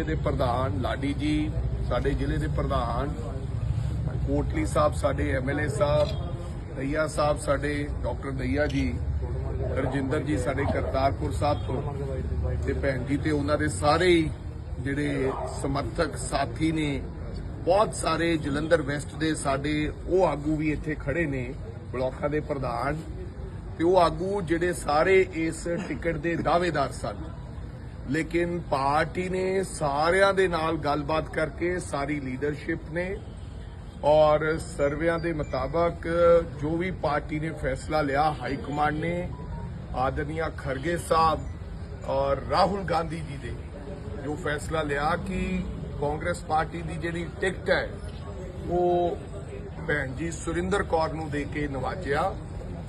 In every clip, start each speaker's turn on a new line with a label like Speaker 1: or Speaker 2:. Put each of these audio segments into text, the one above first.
Speaker 1: ਜ਼ਿਲ੍ਹੇ ਦੇ ਪ੍ਰਧਾਨ ਲਾਡੀ ਜੀ, ਸਾਡੇ ਜ਼ਿਲ੍ਹੇ ਦੇ ਪ੍ਰਧਾਨ ਕੋਟਲੀ ਸਾਹਿਬ, ਸਾਡੇ ਐਮਐਲਏ ਸਾਹਿਬ, ਦਈਆ ਸਾਹਿਬ, ਸਾਡੇ ਡਾਕਟਰ ਦਈਆ ਜੀ, ਰਜਿੰਦਰ ਜੀ, ਸਾਡੇ ਕਰਤਾਰਪੁਰ ਸਾਹਿਬ ਤੋਂ, ਤੇ ਭੈਣ ਜੀ ਤੇ ਉਹਨਾਂ ਦੇ ਸਾਰੇ ਜਿਹੜੇ ਸਮਰਥਕ ਸਾਥੀ ਨੇ, ਬਹੁਤ ਸਾਰੇ ਜਲੰਧਰ ਵੈਸਟ ਦੇ ਸਾਡੇ, ਉਹ ਆਗੂ ਵੀ ਇੱਥੇ ਖੜੇ ਨੇ, ਬਲਾਕਾਂ ਦੇ ਪ੍ਰਧਾਨ, ਤੇ ਉਹ ਆਗੂ ਜਿਹੜੇ ਸਾਰੇ ਇਸ ਟਿਕਟ ਦੇ ਦਾਅਵੇਦਾਰ ਸਨ। ਲੇਕਿਨ ਪਾਰਟੀ ਨੇ ਸਾਰਿਆਂ ਦੇ ਨਾਲ ਗੱਲਬਾਤ ਕਰਕੇ ਸਾਰੀ ਲੀਡਰਸ਼ਿਪ ਨੇ ਔਰ ਸਰਵਿਆਂ ਦੇ ਮੁਤਾਬਕ ਜੋ ਵੀ ਪਾਰਟੀ ਨੇ ਫੈਸਲਾ ਲਿਆ, ਹਾਈ ਕਮਾਂਡ ਨੇ, ਆਦਰਨੀਆ ਖਰਗੇ ਸਾਹਿਬ ਔਰ ਰਾਹੁਲ ਗਾਂਧੀ ਜੀ ਦੇ, ਜੋ ਫੈਸਲਾ ਲਿਆ ਕਿ ਕਾਂਗਰਸ ਪਾਰਟੀ ਦੀ ਜਿਹੜੀ ਟਿਕਟ ਹੈ, ਉਹ ਭੈਣ ਜੀ ਸੁਰਿੰਦਰ ਕੌਰ ਨੂੰ ਦੇ ਕੇ ਨਵਾਜਿਆ।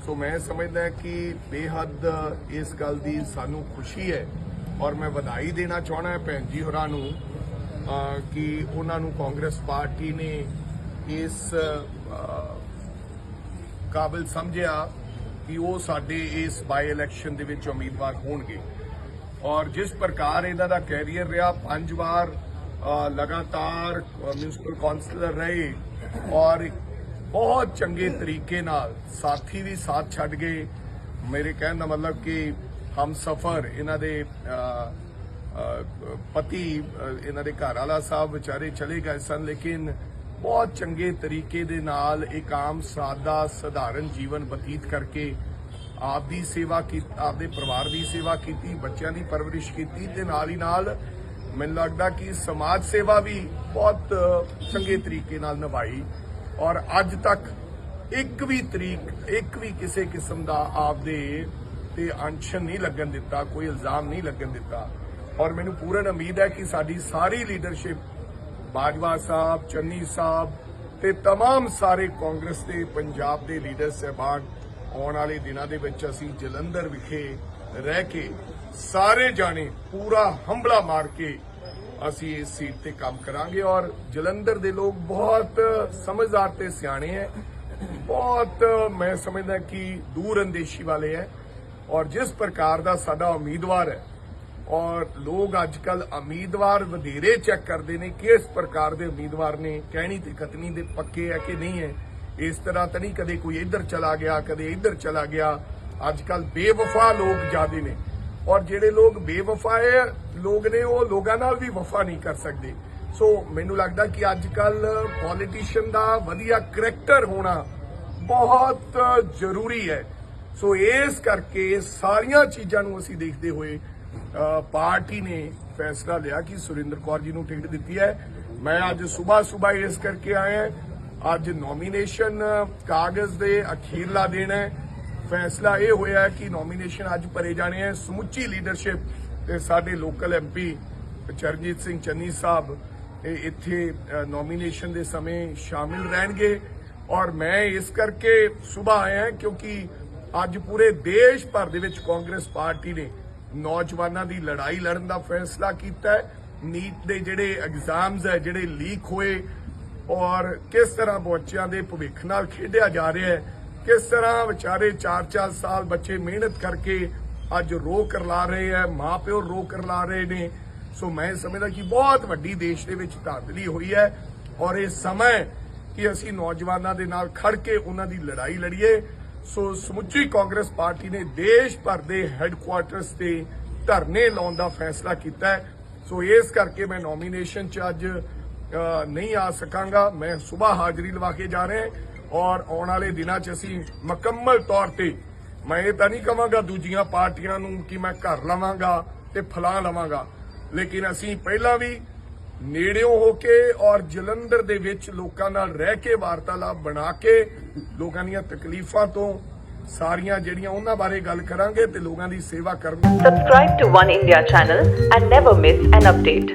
Speaker 1: ਸੋ ਮੈਂ ਸਮਝਦਾ ਕਿ ਬੇਹੱਦ ਇਸ ਗੱਲ ਦੀ ਸਾਨੂੰ ਖੁਸ਼ੀ ਹੈ ਔਰ ਮੈਂ ਵਧਾਈ ਦੇਣਾ ਚਾਹਣਾ ਭੈਣ ਜੀ ਹੋਰਾਂ ਨੂੰ ਕਿ ਉਹਨਾਂ ਨੂੰ ਕਾਂਗਰਸ ਪਾਰਟੀ ਨੇ ਇਸ ਅਹ, ਕਾਬਿਲ ਸਮਝਿਆ ਕਿ ਉਹ ਸਾਡੇ ਇਸ ਬਾਈ ਇਲੈਕਸ਼ਨ ਦੇ ਵਿੱਚ ਉਮੀਦਵਾਰ ਹੋਣਗੇ। ਔਰ ਜਿਸ ਪ੍ਰਕਾਰ ਇਹਨਾਂ ਦਾ ਕੈਰੀਅਰ ਰਿਹਾ ਪੰਜ ਵਾਰ ਲਗਾਤਾਰ ਮਿਊਨਿਸਪਲ ਕਾਉਂਸਲਰ ਰਹੇ ਔਰ ਬਹੁਤ ਚੰਗੇ ਤਰੀਕੇ ਨਾਲ ਸਾਥੀ ਵੀ ਸਾਥ ਛੱਡ ਗਏ। ਮੇਰੇ ਕਹਿਣ ਦਾ ਮਤਲਬ ਕਿ ਹਮਸਫਰ ਇਹਨਾਂ ਦੇ ਪਤੀ ਇਹਨਾਂ ਦੇ ਘਰ ਵਾਲਾ ਸਾਹਿਬ ਵਿਚਾਰੇ ਚਲੇ ਗਏ ਸਨ, ਲੇਕਿਨ ਬਹੁਤ ਚੰਗੇ ਤਰੀਕੇ ਦੇ ਨਾਲ ਇੱਕ ਆਮ ਸਾਦਾ ਸਧਾਰਨ ਜੀਵਨ ਬਤੀਤ ਕਰਕੇ ਆਪ ਦੀ ਸੇਵਾ ਕੀਤੀ ਆਪਦੇ ਪਰਿਵਾਰ ਦੀ ਸੇਵਾ ਕੀਤੀ, ਬੱਚਿਆਂ ਦੀ ਪਰਵਰਿਸ਼ ਕੀਤੀ ਤੇ ਨਾਲ ਹੀ ਨਾਲ ਮੈਨੂੰ ਲੱਗਦਾ ਕਿ ਸਮਾਜ ਸੇਵਾ ਵੀ ਬਹੁਤ ਚੰਗੇ ਤਰੀਕੇ ਨਾਲ ਨਿਭਾਈ ਔਰ ਅੱਜ ਤੱਕ ਇੱਕ ਵੀ ਤਰੀਕ, ਇੱਕ ਵੀ ਕਿਸੇ ਕਿਸਮ ਦਾ ਆਪਦੇ ਤੇ ਅਨਸ਼ਨ ਨਹੀਂ ਲੱਗਣ ਦਿੱਤਾ ਕੋਈ ਇਲਜ਼ਾਮ ਨਹੀਂ ਲੱਗਣ ਦਿੱਤਾ ਔਰ ਮੈਨੂੰ ਪੂਰਨ ਉਮੀਦ ਹੈ ਕਿ ਸਾਡੀ ਸਾਰੀ ਲੀਡਰਸ਼ਿਪ ਬਾਜਵਾ ਸਾਹਿਬ ਚੰਨੀ ਸਾਹਿਬ ਤੇ तमाम ਸਾਰੇ ਕਾਂਗਰਸ ਦੇ ਪੰਜਾਬ ਦੇ ਲੀਡਰ ਸਹਿਬਾਨ ਆਉਣ ਵਾਲੇ ਦਿਨਾਂ ਦੇ ਵਿੱਚ ਅਸੀਂ ਜਲੰਧਰ ਵਿਖੇ ਰਹਿ ਕੇ ਸਾਰੇ ਜਾਣੇ ਪੂਰਾ ਹੰਬਲਾ ਮਾਰ ਕੇ ਅਸੀਂ ਇਸ ਸੀਟ ਤੇ ਕੰਮ ਕਰਾਂਗੇ ਔਰ ਜਲੰਧਰ ਦੇ ਲੋਕ ਬਹੁਤ ਸਮਝਦਾਰ ਤੇ ਸਿਆਣੇ ਹੈ ਬਹੁਤ ਮੈਂ ਸਮਝਦਾ ਕਿ ਦੂਰ ਅੰਦੇਸ਼ੀ ਵਾਲੇ ਹੈ ਔਰ ਜਿਸ ਪ੍ਰਕਾਰ ਦਾ ਸਾਡਾ ਉਮੀਦਵਾਰ ਹੈ, ਔਰ ਲੋਕ ਅੱਜ ਕੱਲ ਉਮੀਦਵਾਰ ਵਧੇਰੇ ਚੈੱਕ ਕਰਦੇ ਨੇ ਕਿ ਇਸ ਪ੍ਰਕਾਰ ਦੇ ਉਮੀਦਵਾਰ ਨੇ, ਕਹਿਣੀ ਤੇ ਕਤਨੀ ਦੇ ਪੱਕੇ ਹੈ ਕਿ ਨਹੀਂ ਹੈ, ਇਸ ਤਰ੍ਹਾਂ ਤਾਂ ਨਹੀਂ ਕਦੇ ਕੋਈ ਇੱਧਰ ਚਲਾ ਗਿਆ, ਕਦੇ ਇੱਧਰ ਚਲਾ ਗਿਆ ਅੱਜ ਕੱਲ ਬੇਵਫਾ ਲੋਕ ਜ਼ਿਆਦੇ ਨੇ। ਔਰ ਜਿਹੜੇ ਲੋਕ ਬੇਵਫਾ ਹੈ, ਲੋਕ ਨੇ ਉਹ ਲੋਕਾਂ ਨਾਲ ਵੀ ਵਫਾ ਨਹੀਂ ਕਰ ਸਕਦੇ। ਸੋ ਮੈਨੂੰ ਲੱਗਦਾ ਕਿ ਅੱਜ ਕੱਲ ਪੋਲੀਟੀਸ਼ੀਅਨ ਦਾ ਵਧੀਆ ਕਰੈਕਟਰ ਹੋਣਾ ਬਹੁਤ ਜ਼ਰੂਰੀ ਹੈ। ਸੋ ਇਸ ਕਰਕੇ ਸਾਰੀਆਂ ਚੀਜ਼ਾਂ ਨੂੰ ਅਸੀਂ ਦੇਖਦੇ ਹੋਏ ਪਾਰਟੀ ਨੇ ਫੈਸਲਾ ਲਿਆ ਕਿ ਸੁਰਿੰਦਰ ਕੌਰ ਜੀ ਨੂੰ ਟਿਕਟ ਦਿੱਤੀ ਹੈ। ਮੈਂ ਅੱਜ ਸਵੇਰ ਸਵੇਰ ਇਸ ਕਰਕੇ ਆਇਆ ਅੱਜ ਨੋਮੀਨੇਸ਼ਨ ਕਾਗਜ਼ ਦੇ ਅਖੀਰਲਾ ਦਿਨ ਹੈ। ਫੈਸਲਾ ਇਹ ਹੋਇਆ ਕਿ ਨੋਮੀਨੇਸ਼ਨ ਅੱਜ ਭਰੇ ਜਾਣੇ ਹੈ। ਸਮੁੱਚੀ ਲੀਡਰਸ਼ਿਪ ਤੇ ਸਾਡੇ ਲੋਕਲ ਐਮਪੀ ਚਰਨਜੀਤ ਸਿੰਘ ਚੰਨੀ ਸਾਹਿਬ ਇੱਥੇ ਨੋਮੀਨੇਸ਼ਨ ਦੇ ਸਮੇਂ ਸ਼ਾਮਿਲ ਰਹਿਣਗੇ। ਔਰ ਮੈਂ ਇਸ ਕਰਕੇ ਸਵੇਰ ਆਇਆ ਕਿਉਂਕਿ ਅੱਜ ਪੂਰੇ ਦੇਸ਼ ਭਰ ਦੇ ਵਿੱਚ ਕਾਂਗਰਸ ਪਾਰਟੀ ਨੇ ਨੌਜਵਾਨਾਂ ਦੀ ਲੜਾਈ ਲੜਨ ਦਾ ਫੈਸਲਾ ਕੀਤਾ ਹੈ। ਨੀਟ ਦੇ ਜਿਹੜੇ ਐਗਜ਼ਾਮਸ ਹੈ, ਜਿਹੜੇ ਲੀਕ ਹੋਏ ਔਰ ਕਿਸ ਤਰ੍ਹਾਂ ਬੱਚਿਆਂ ਦੇ ਭਵਿੱਖ ਨਾਲ ਖੇਡਿਆ ਜਾ ਰਿਹਾ ਹੈ, ਕਿਸ ਤਰ੍ਹਾਂ ਵਿਚਾਰੇ 4-4 ਸਾਲ ਬੱਚੇ ਮਿਹਨਤ ਕਰਕੇ ਅੱਜ ਰੋ ਕਰਲਾ ਰਹੇ ਹੈ, ਮਾਪਿਓ ਰੋ ਕਰਲਾ ਰਹੇ ਨੇ। ਸੋ ਮੈਂ ਸਮਝਦਾ ਕਿ ਬਹੁਤ ਵੱਡੀ ਦੇਸ਼ ਦੇ ਵਿੱਚ ਧਾਂਦਲੀ ਹੋਈ ਹੈ ਔਰ ਇਹ ਸਮਾਂ ਹੈ ਕਿ ਅਸੀਂ ਨੌਜਵਾਨਾਂ ਦੇ ਨਾਲ ਖੜ ਕੇ ਉਹਨਾਂ ਦੀ ਲੜਾਈ ਲੜੀਏ। ਸੋ ਸਮੁੱਚੀ ਕਾਂਗਰਸ ਪਾਰਟੀ ਨੇ ਦੇਸ਼ ਭਰ ਦੇ ਹੈੱਡਕੁਆਰਟਰਸ ਤੇ ਧਰਨੇ ਲਾਉਣ ਦਾ ਫੈਸਲਾ ਕੀਤਾ ਹੈ। ਸੋ ਇਸ ਕਰਕੇ ਮੈਂ ਨੋਮੀਨੇਸ਼ਨ 'ਚ ਅੱਜ ਨਹੀਂ ਆ ਸਕਾਂਗਾ। ਮੈਂ ਸਵੇਰ ਹਾਜ਼ਰੀ ਲਵਾ ਕੇ ਜਾ ਰਿਹਾ ਔਰ ਆਉਣ ਵਾਲੇ ਦਿਨਾਂ 'ਚ ਅਸੀਂ ਮੁਕੰਮਲ ਤੌਰ ਤੇ, ਮੈਂ ਇਹ ਤਾਂ ਨਹੀਂ ਕਹਾਂਗਾ ਦੂਜੀਆਂ ਪਾਰਟੀਆਂ ਨੂੰ ਕਿ ਮੈਂ ਘਰ ਲਵਾਂਗਾ ਤੇ ਫਲਾ ਲਵਾਂਗਾ, ਲੇਕਿਨ ਅਸੀਂ ਪਹਿਲਾਂ ਵੀ ਨੇੜਿਓਂ ਹੋ ਕੇ ਔਰ ਜਲੰਧਰ ਦੇ ਵਿੱਚ ਲੋਕਾਂ ਨਾਲ ਰਹਿ ਕੇ ਵਾਰਤਾਲਾਪ ਬਣਾ ਕੇ ਲੋਕਾਂ ਦੀਆਂ ਤਕਲੀਫਾਂ ਤੋਂ ਸਾਰੀਆਂ ਜਿਹੜੀਆਂ ਉਹਨਾਂ ਬਾਰੇ ਗੱਲ ਕਰਾਂਗੇ ਤੇ ਲੋਕਾਂ ਦੀ ਸੇਵਾ ਕਰਾਂਗੇ
Speaker 2: subscribe to one India channel and never miss an update.